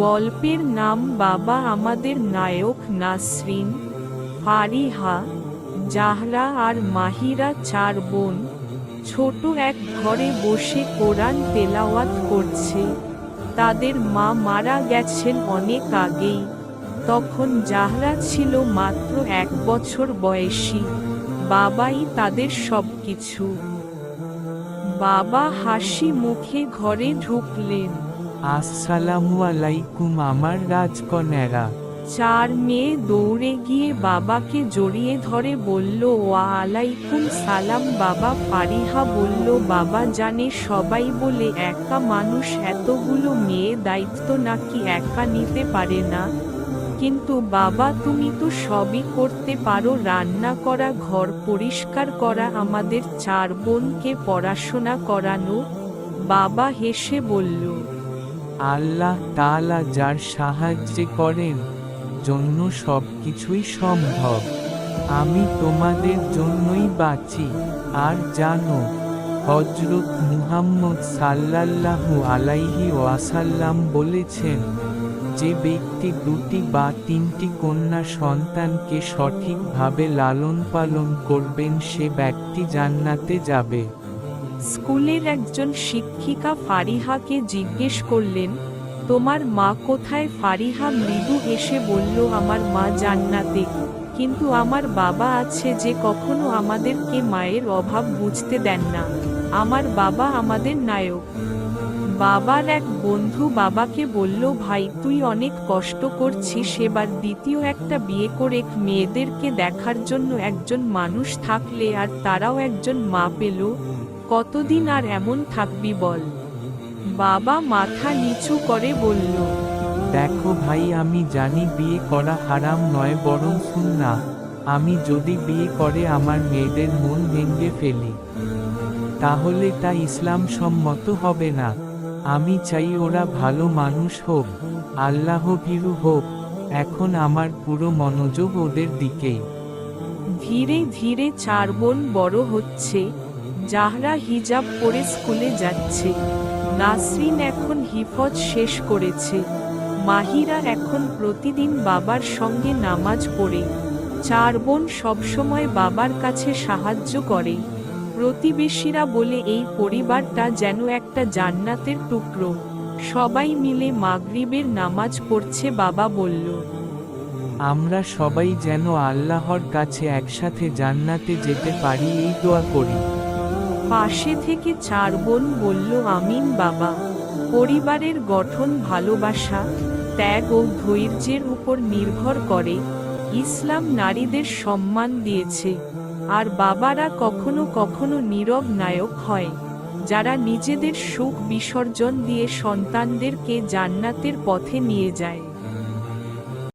গল্পের নাম বাবা আমাদের নায়ক নাসরিন, ফারিহা, জাহরা আর মাহিরা চার বোন। ছোট এক ঘরে বসে কোরআন তেলাওয়াত করছে। তাদের মা মারা গেছেন অনেক আগেই। তখন জাহরা ছিল মাত্র এক বছর বয়সী। বাবাই তাদের সব কিছু বাবা হাসি মুখে ঘরে ঢুকলেন। আসসালামু আলাইকুম, আমার রাজকন্যারা। চার মেয়ে দৌড়ে গিয়ে বাবাকে জড়িয়ে ধরে বলল, ওয়া আলাইকুম সালাম। বাবা ফারিহা বলল, বাবা জানে সবাই বলে একা মানুষ এতগুলো মেয়ে দায়িত্ব নাকি একা নিতে পারে না। কিন্তু বাবা, তুমি তো সবই করতে পারো, রান্না করা, ঘর পরিষ্কার করা, আমাদের চার বোনকে পড়াশোনা করানো। বাবা হেসে বলল আল্লাহ তালা যার সাহায্যে করেন, জন্য সব কিছুই সম্ভব। আমি তোমাদের জন্যই বাঁচি, আর জানো হজরত মুহাম্মদ সাল্লাল্লাহু আলাইহি ওয়াসাল্লাম বলেছেন, যে ব্যক্তি দুটি বা তিনটি কন্যা সন্তানকে সঠিকভাবে লালন পালন করবেন, সে ব্যক্তি জান্নাতে যাবে। স্কুলের একজন শিক্ষিকা ফারিহাকে জিজ্ঞেস করলেন, তোমার মা কোথায়? ফারিহা মৃদু হেসে বলল, আমার মা জান্নাতে। কিন্তু আমার বাবা আছে যে কখনো আমাদেরকে মায়ের অভাব বুঝতে দেন না। আমার বাবা আমাদের নায়ক। বাবার এক বন্ধু বাবাকে বলল, ভাই, তুই অনেক কষ্ট করছিস। এবার দ্বিতীয় একটা বিয়ে করে মেয়েদেরকে দেখার জন্য একজন মানুষ থাকলে আর তারাও একজন মা পেল। কতদিন আর এমন থাকবি বল। বাবা মাথা নিচু করে বলল দেখো ভাই আমি জানি বিয়ে করা হারাম নয় বরং সুন্না আমি যদি বিয়ে করে আমার মেয়েদের মন ভেঙে ফেলি তাহলে তা ইসলাম সম্মত হবে না। আমি চাই ওরা ভালো মানুষ হোক আল্লাহ ভীরু হোক এখন আমার পুরো মনোযোগ ওদের দিকেই। ধীরে ধীরে চার বোন বড় হচ্ছে জাহরা হিজাব পরে স্কুলে যাচ্ছে। নাসরিন এখন হিফজ শেষ করেছে। মাহিরা এখন প্রতিদিন বাবার সঙ্গে নামাজ পড়ে। চার বোন সবসময় বাবার কাছে সাহায্য করে। প্রতিবেশীরা বলে, এই পরিবারটা যেন একটা জান্নাতের টুকরো। সবাই মিলে মাগরিবের নামাজ পড়ছে, বাবা বলল। আমরা সবাই যেন আল্লাহর কাছে একসাথে জান্নাতে যেতে পারি, এই দোয়া করি। পাশে থেকে চার বোন বলল, আমিন বাবা, পরিবারের গঠন ভালোবাসা, ত্যাগ ও ধৈর্যের উপর নির্ভর করে, ইসলাম নারীদের সম্মান দিয়েছে, আর বাবারা কখনো কখনো নীরব নায়ক হয়, যারা নিজেদের সুখ বিসর্জন দিয়ে সন্তানদেরকে জান্নাতের পথে নিয়ে যায়।